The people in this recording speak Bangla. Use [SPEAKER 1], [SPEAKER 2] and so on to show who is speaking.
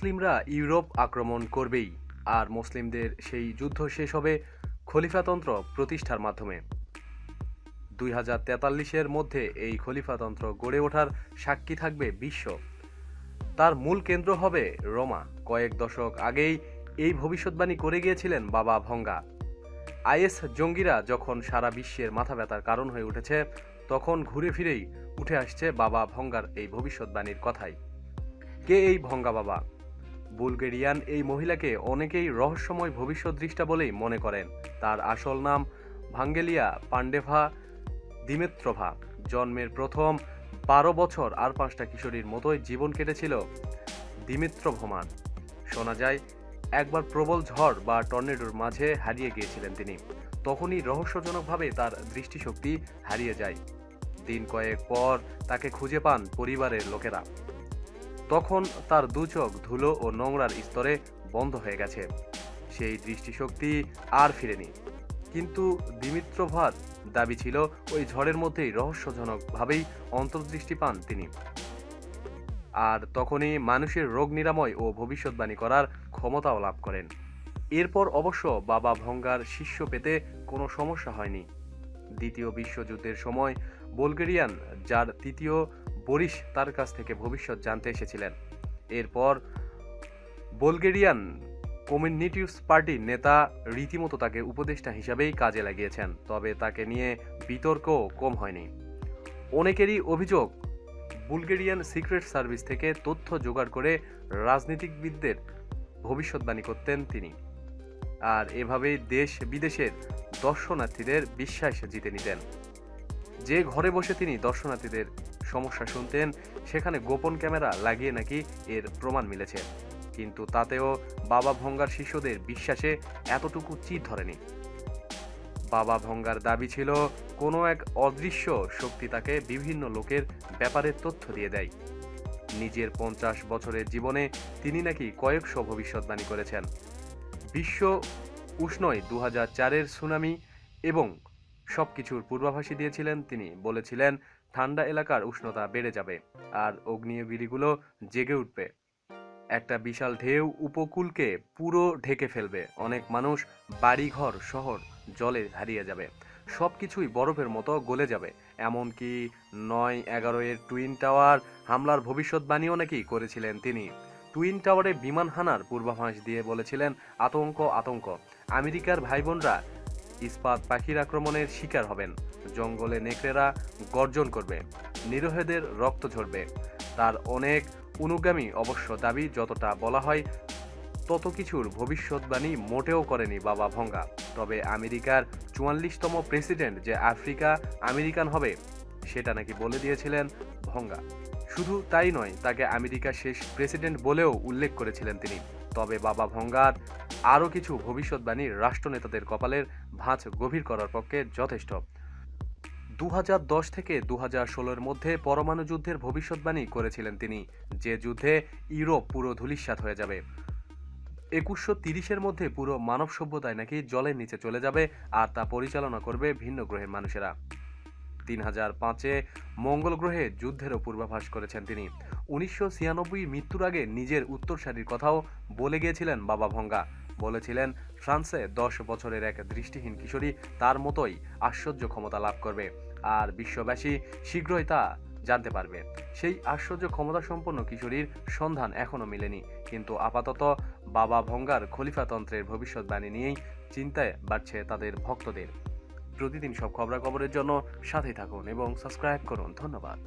[SPEAKER 1] মুসলিমরা ইউরোপ আক্রমণ করবেই, আর মুসলিমদের সেই যুদ্ধ শেষ হবে খলিফাতন্ত্র প্রতিষ্ঠার মাধ্যমে। দুই হাজার তেতাল্লিশের মধ্যে এই খলিফাতন্ত্র গড়ে ওঠার সাক্ষী থাকবে বিশ্ব। তার মূল কেন্দ্র হবে রোমা। কয়েক দশক আগেই এই ভবিষ্যৎবাণী করে গিয়েছিলেন বাবা ভঙ্গা। আইএস জঙ্গিরা যখন সারা বিশ্বের মাথা ব্যথার কারণ হয়ে উঠেছে, তখন ঘুরে ফিরেই উঠে আসছে বাবা ভঙ্গার এই ভবিষ্যৎবাণীর কথাই। কে এই ভঙ্গা বাবা? বুলগেরিয়ান এই মহিলাকে অনেকেই রহস্যময় ভবিষ্যৎ দৃষ্টা বলেই মনে করেন। তার আসল নাম ভাঙ্গেলিয়া পান্ডেভা দিমেত্রভা। জন্মের প্রথম বারো বছর আর পাঁচটা কিশোরীর মতোই জীবন কেটেছিল দিমিত্রভমার শোনা যায়, একবার প্রবল ঝড় বা টর্নেডোর মাঝে হারিয়ে গিয়েছিলেন তিনি। তখনই রহস্যজনকভাবে তার দৃষ্টিশক্তি হারিয়ে যায়। দিন কয়েক পর তাকে খুঁজে পান পরিবারের লোকেরা। তখন তার দু চোখ ধুলো ও নোংরার স্তরে বন্ধ হয়ে গেছে। সেই দৃষ্টিশক্তি আর ফিরেনি। কিন্তু দিমিত্রভার দাবি ছিল ওই ঝড়ের মধ্যেই রহস্যজনকভাবেই অন্তর্দৃষ্টি পান তিনি। আর তখনই মানুষের রোগ নিরাময় ও ভবিষ্যৎবাণী করার ক্ষমতাও লাভ করেন। এরপর অবশ্য বাবা ভঙ্গার শিষ্য পেতে কোনো সমস্যা হয়নি। দ্বিতীয় বিশ্বযুদ্ধের সময় বুলগেরিয়ান, যার তৃতীয় বরিশ তার কাছ থেকে ভবিষ্যৎ জানতে এসেছিলেন। এরপর বুলগেরিয়ান কমিউনিটিভস পার্টির নেতা রীতিমতো তাকে উপদেষ্টা হিসাবেই কাজে লাগিয়েছেন, তবে তাকে নিয়ে বিতর্ক কম হয়নি। অনেকেরই অভিযোগ, বুলগেরিয়ান সিক্রেট সার্ভিস থেকে তথ্য জোগাড় করে রাজনীতিবিদদের ভবিষ্যৎবাণী করতেন তিনি। আর এভাবেই দেশ বিদেশের দর্শনার্থীদের বিশ্বাস জিতে নিতেন। যে ঘরে বসে তিনি দর্শনার্থীদের সমস্যা শুনতেন, সেখানে গোপন ক্যামেরা লাগিয়ে নাকি এর প্রমাণ মিলেছে। কিন্তু তাতেও বাবা ভঙ্গার শিষ্যদের বিশ্বাসে এতটুকু চিত ধরেনি। বাবা ভঙ্গার দাবি ছিল, কোনো এক অদৃশ্য শক্তি তাকে বিভিন্ন লোকের ব্যাপারে তথ্য দিয়ে দেয়। নিজের পঞ্চাশ বছরের জীবনে তিনি নাকি কয়েকশো ভবিষ্যৎবাণী করেছেন। বিশ্ব উষ্ণয় দু হাজার চারের সুনামি এবং সব কিছুর পূর্বাভাসই দিয়েছিলেন তিনি, বলেছিলেন ঠান্ডা এলাকার উষ্ণতা বেড়ে যাবে আর অগ্নিয়গিরিগুলো জেগে উঠবে। একটা বিশাল ঢেউ উপকূলকে পুরো ঢেকে ফেলবে। অনেক মানুষ বাড়িঘর, শহর, জলে হারিয়ে যাবে। সব কিছুই বরফের মতো গলে যাবে। এমনকি নয় এগারো এর টুইন টাওয়ার হামলার ভবিষ্যৎবাণীও নাকি করেছিলেন তিনি। টুইন টাওয়ারে বিমান হানার পূর্বাভাস দিয়ে বলেছিলেন, আতঙ্ক আতঙ্ক। আমেরিকার ভাই বোনরা ইস্পাত পাখির আক্রমণের শিকার হবেন। জঙ্গলে নেকড়েরা গর্জন করবে, নিরোহেদের রক্ত ঝরবে। তার অনেক অনুগামী অবশ্য দাবি, যতটা বলা হয়, তত কিছুর ভবিষ্যৎবাণী মোটেও করেনি বাবা ভঙ্গা। তবে আমেরিকার চুয়াল্লিশতম প্রেসিডেন্ট যে আফ্রিকা আমেরিকান হবে, সেটা নাকি বলে দিয়েছিলেন ভঙ্গা। শুধু তাই নয়, তাকে আমেরিকার শেষ প্রেসিডেন্ট বলেও উল্লেখ করেছিলেন তিনি। তবে বাবা ভঙ্গার আরও কিছু ভবিষ্যৎবাণী রাষ্ট্রনেতাদের কপালের ভাঁজ গভীর করার পক্ষে যথেষ্ট। দু থেকে দু হাজার মধ্যে পরমাণু যুদ্ধের ভবিষ্যৎবাণী করেছিলেন তিনি, যে যুদ্ধে ইউরোপ পুরো ধূলিসাৎ হয়ে যাবে। একুশশো তিরিশের মধ্যে পুরো মানব সভ্যতায় নাকি জলের নিচে চলে যাবে আর তা পরিচালনা করবে ভিন্ন গ্রহের মানুষেরা। তিন হাজার পাঁচে মঙ্গল গ্রহে যুদ্ধেরও পূর্বাভাস করেছেন তিনি। উনিশশো ছিয়ানব্বই মৃত্যুর আগে নিজের উত্তরসারির কথাও বলে গিয়েছিলেন বাবা ভঙ্গা। বলেছিলেন, ফ্রান্সে দশ বছরের এক দৃষ্টিহীন কিশোরী তার মতোই আশ্চর্য ক্ষমতা লাভ করবে আর বিশ্ববাসী শীঘ্রই তা জানতে পারবে। সেই আশ্চর্য ক্ষমতা সম্পন্ন কিশোরীর সন্ধান এখনও মেলেনি, কিন্তু আপাতত বাবা ভঙ্গার খলিফাতন্ত্রের ভবিষ্যৎবাণী নিয়েই চিন্তায় বাড়ছে তাদের ভক্তদের। প্রতিদিন সব খবরাখবরের জন্য সাথে থাকুন এবং সাবস্ক্রাইব করুন। ধন্যবাদ।